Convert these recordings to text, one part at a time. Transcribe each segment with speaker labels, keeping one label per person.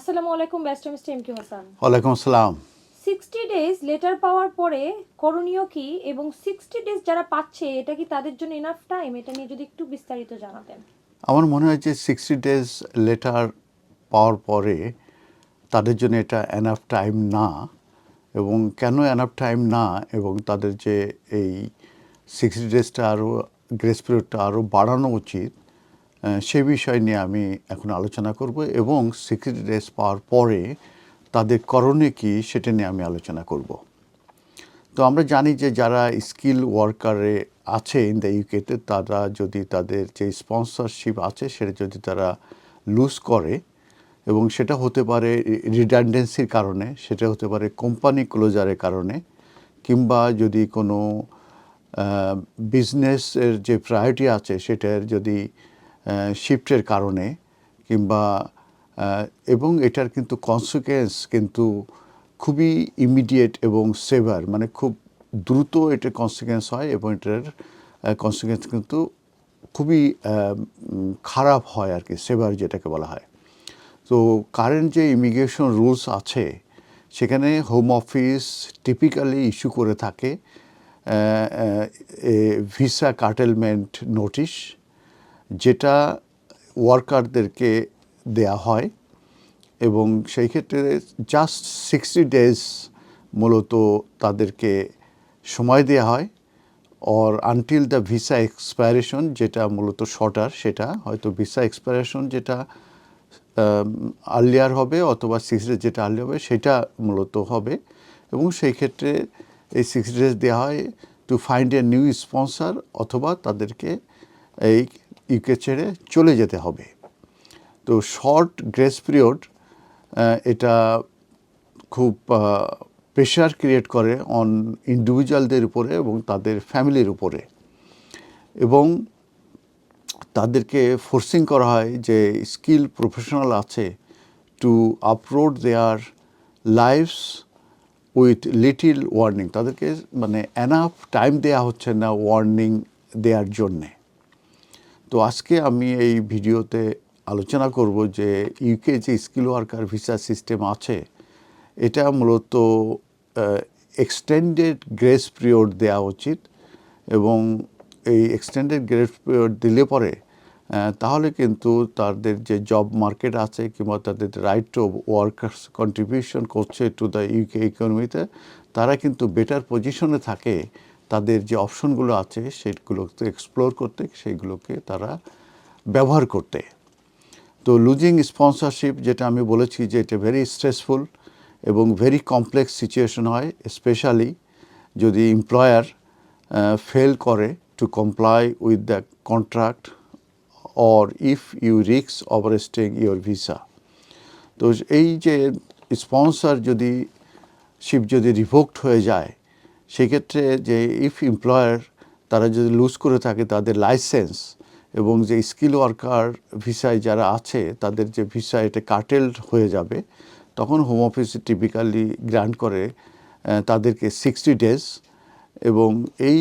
Speaker 1: আসসালামু আলাইকুম ব্যস্ত মিস্টার এম কে হাসান
Speaker 2: ওয়ালাইকুম আসসালাম।
Speaker 1: সিক্সটি ডেজ লেটার পাওয়ার পরে করণীয় কি এবং সিক্সটি ডেজ যারা পাচ্ছে এটা কি তাদের জন্য এনাফ টাইম এটা নিয়ে যদি একটু বিস্তারিত জানাতেন।
Speaker 2: আমার মনে হয় যে সিক্সটি ডেজ লেটার পাওয়ার পরে তাদের জন্য এটা এনাফ টাইম না এবং কেন এনাফ টাইম না এবং তাদের যে এই সিক্সটি ডেজটা আরও গ্রেস পিরিয়ডটা আরও বাড়ানো উচিত সে বিষয় নিয়ে আমি এখন আলোচনা করব এবং সিক্সটি ডেজ পাওয়ার পরে তাদের করণে কি সেটা নিয়ে আমি আলোচনা করব। তো আমরা জানি যে যারা স্কিল ওয়ার্কারে আছে ইন দ্য ইউকেতে তারা যদি তাদের যে স্পন্সরশিপ আছে, সেটা যদি তারা লুজ করে এবং সেটা হতে পারে রিডান্ডেন্সির কারণে, সেটা হতে পারে কোম্পানি ক্লোজারের কারণে, কিংবা যদি কোনো বিজনেসের যে প্রায়োরিটি আছে, সেটার যদি শিফটের কারণে কিংবা এবং এটার কিন্তু কনসিকুয়েন্স কিন্তু খুবই ইমিডিয়েট এবং সেভার মানে খুব দ্রুত এটার কনসিকুয়েন্স হয় এবং এটার কনসিকুয়েন্স কিন্তু খুবই খারাপ হয় আর কি সেভার যেটাকে বলা হয়। তো কারেন্ট যে ইমিগ্রেশন রুলস আছে, সেখানে হোম অফিস টিপিক্যালি ইস্যু করে থাকে ভিসা কাটেলমেন্ট নোটিশ যেটা ওয়ার্কারদেরকে দেয়া হয় এবং সেই ক্ষেত্রে জাস্ট সিক্সটি ডেজ মূলত তাদেরকে সময় দেওয়া হয় or until the visa expiration যেটা মূলত শর্টার সেটা হয়তো ভিসা এক্সপায়ারেশন যেটা আর্লিয়ার হবে অথবা সিক্স ডেজ যেটা আর্লি হবে সেটা মূলত হবে এবং সেই ক্ষেত্রে এই সিক্স ডেজ দেওয়া হয় to find a new sponsor অথবা তাদেরকে এই ইউকে ছেড়ে চলে যেতে হবে। তো শর্ট গ্রেস পিরিয়ড এটা খুব প্রেশার ক্রিয়েট করে অন ইন্ডিভিজুয়ালদের উপরে এবং তাদের ফ্যামিলির উপরে। এবং তাদেরকে ফোর্সিং করা হয় যে স্কিল প্রফেশনাল আছে two upload their lives with little warning তাদেরকে মানে এনাফ টাইম দেওয়া হচ্ছে না ওয়ার্নিং দেওয়ার জন্যে। তো আজকে আমি এই ভিডিওতে আলোচনা করব যে ইউকে যে স্কিল ওয়ার্কার ভিসা সিস্টেম আছে, এটা মূলত এক্সটেন্ডেড গ্রেস পিরিয়ড দেওয়া উচিত এবং এই এক্সটেন্ডেড গ্রেস পিরিয়ড দিলে পরে তাহলে কিন্তু তাদের যে জব মার্কেট আছে কিংবা তাদের রাইট টু ওয়ার্কার্স কন্ট্রিবিউশন করছে টু দ্য ইউকে ইকোনমিতে তারা কিন্তু বেটার পজিশনে থাকে তাদের যে অপশনগুলো আছে সেগুলোকে এক্সপ্লোর করতে, সেইগুলোকে তারা ব্যবহার করতে। তো লুজিং স্পন্সরশিপ যেটা আমি বলেছি যে এটা ভেরি স্ট্রেসফুল এবং ভেরি কমপ্লেক্স সিচুয়েশন হয় স্পেশালি যদি এমপ্লয়ার ফেল করে to comply with the contract or if you রিক্স ওভারস্টেং ইউর ভিসা তো এই যে স্পন্সর যদি শিপ যদি রিভোক্ট হয়ে যায় সেক্ষেত্রে যে ইফ এমপ্লয়ার তারা যদি লুজ করে থাকে তাদের লাইসেন্স এবং যে স্কিল ওয়ার্কার ভিসায় যারা আছে, তাদের যে ভিসা এটা কাটেলড হয়ে যাবে, তখন হোম অফিস টিপিক্যালি গ্রান্ট করে তাদেরকে সিক্সটি ডেজ এবং এই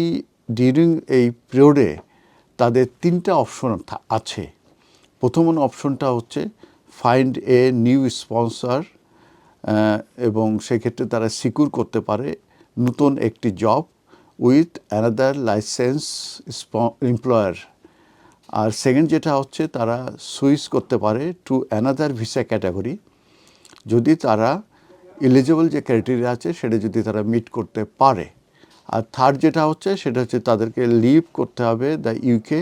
Speaker 2: ডিউরিং এই পিরিয়ডে তাদের তিনটা অপশন আছে। প্রথম অপশনটা হচ্ছে ফাইন্ড এ নিউ স্পন্সর এবং সেক্ষেত্রে তারা সিকিউর করতে পারে নতুন একটি job with another license employer R second যেটা হচ্ছে তারা সুইচ করতে পারে টু অ্যানাদার ভিসা ক্যাটাগরি যদি তারা এলিজিবল যে ক্রাইটেরিয়া আছে, সেটা যদি তারা মিট করতে পারে। আর থার্ড যেটা হচ্ছে, সেটা হচ্ছে তাদেরকে লিভ করতে হবে the UK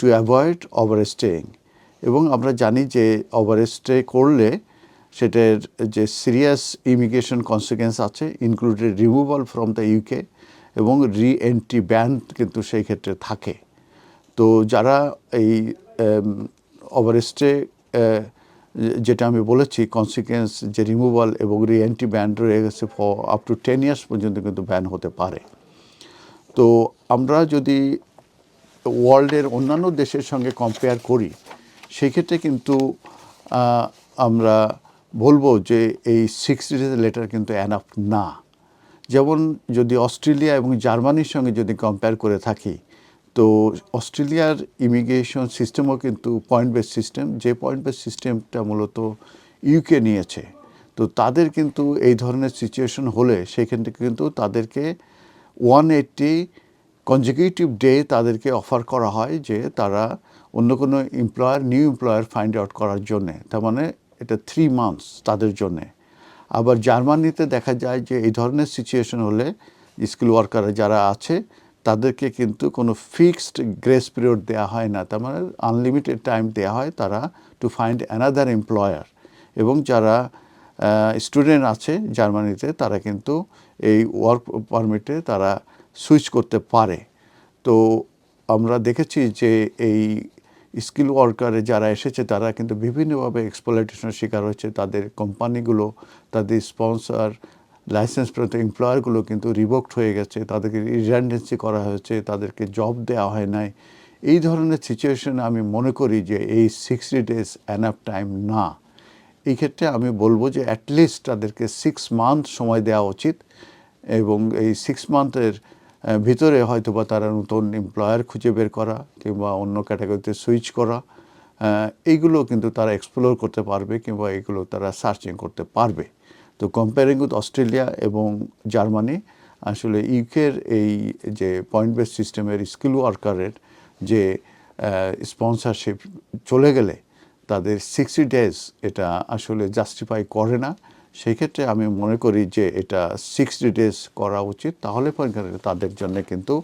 Speaker 2: to avoid over staying এবং আমরা জানি যে ওভার স্টে করলে সেটার যে সিরিয়াস ইমিগ্রেশন কনসিকুয়েন্স আছে included removal from the UK এবং রি এন্ট্রি ব্যান কিন্তু সেই ক্ষেত্রে থাকে। তো যারা এই ওভারস্টে যেটা আমি বলেছি কনসিকুয়েন্স যে রিমুভাল এবং রি এন্ট্রি ব্যান রয়ে গেছে for up to ten years পর্যন্ত কিন্তু ব্যান হতে পারে। তো আমরা যদি ওয়ার্ল্ডের অন্যান্য দেশের সঙ্গে কম্পেয়ার করি, সেক্ষেত্রে কিন্তু আমরা বলব যে এই সিক্স ডেজ লেটার কিন্তু অ্যানাফ না। যেমন যদি অস্ট্রেলিয়া এবং জার্মানির সঙ্গে যদি কম্পেয়ার করে থাকি, তো অস্ট্রেলিয়ার ইমিগ্রেশন সিস্টেমও কিন্তু পয়েন্ট বেস সিস্টেম যে পয়েন্ট বেস সিস্টেমটা মূলত ইউকে নিয়েছে। তো তাদের কিন্তু এই ধরনের সিচুয়েশন হলে সেখান থেকে কিন্তু তাদেরকে ওয়ান এইটটি কনজিকিউটিভ ডে তাদেরকে অফার করা হয় যে তারা অন্য কোনো employer new employer find out করার জন্যে। তার মানে এটা থ্রি মান্থস তাদের জন্যে। আবার জার্মানিতে দেখা যায় যে এই ধরনের সিচুয়েশন হলে স্কিল ওয়ার্কার যারা আছে, তাদেরকে কিন্তু কোনো ফিক্সড গ্রেস পিরিয়ড দেওয়া হয় না। তার মানে আনলিমিটেড টাইম দেওয়া হয় তারা টু ফাইন্ড অ্যানাদার এমপ্লয়ার এবং যারা স্টুডেন্ট আছে জার্মানিতে, তারা কিন্তু এই ওয়ার্ক পারমিটে তারা সুইচ করতে পারে। তো আমরা দেখেছি যে এই স্কিল ওয়ার্কারে যারা এসেছে, তারা কিন্তু বিভিন্নভাবে এক্সপ্লয়টেশনের শিকার হচ্ছে তাদের কোম্পানিগুলো, তাদের স্পন্সর লাইসেন্স প্রাপ্ত এমপ্লয়ারগুলো কিন্তু রিভোক্ট হয়ে গেছে। তাদেরকে রিডান্ডেন্সি করা হয়েছে, তাদেরকে জব দেওয়া হয় নাই। এই ধরনের সিচুয়েশনে আমি মনে করি যে এই সিক্সটি ডেজ অ্যানাফ টাইম না। এই ক্ষেত্রে আমি বলব যে অ্যাটলিস্ট তাদেরকে সিক্স মান্থ সময় দেওয়া উচিত এবং এই সিক্স মান্থের ভিতরে হয়তো বা তারা নতুন এমপ্লয়ার খুঁজে বের করা কিংবা অন্য ক্যাটাগরিতে সুইচ করা এইগুলো কিন্তু তারা এক্সপ্লোর করতে পারবে কিংবা এগুলো তারা সার্চিং করতে পারবে। তো কম্পেয়ারিং উইথ অস্ট্রেলিয়া এবং জার্মানি আসলে ইউকের এই যে পয়েন্ট বেস সিস্টেমের স্কিল ওয়ার্কারের যে স্পন্সরশিপ চলে গেলে তাদের সিক্সটি ডেজ এটা আসলে জাস্টিফাই করে না। সেই ক্ষেত্রে আমি মনে করি যে এটা সিক্সটি ডেজ করা উচিত। তাহলে তাদের জন্য কিন্তু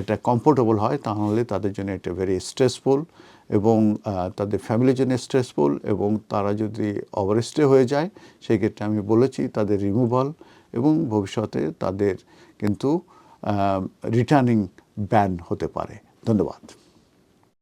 Speaker 2: একটা কমফোর্টেবল হয়। তাহলে তাদের জন্য এটা ভেরি স্ট্রেসফুল এবং তাদের ফ্যামিলির জন্য স্ট্রেসফুল এবং তারা যদি ওভারস্টে হয়ে যায়, সেই ক্ষেত্রে আমি বলেছি তাদের রিমুভাল এবং ভবিষ্যতে তাদের কিন্তু রিটার্নিং ব্যান হতে পারে। ধন্যবাদ।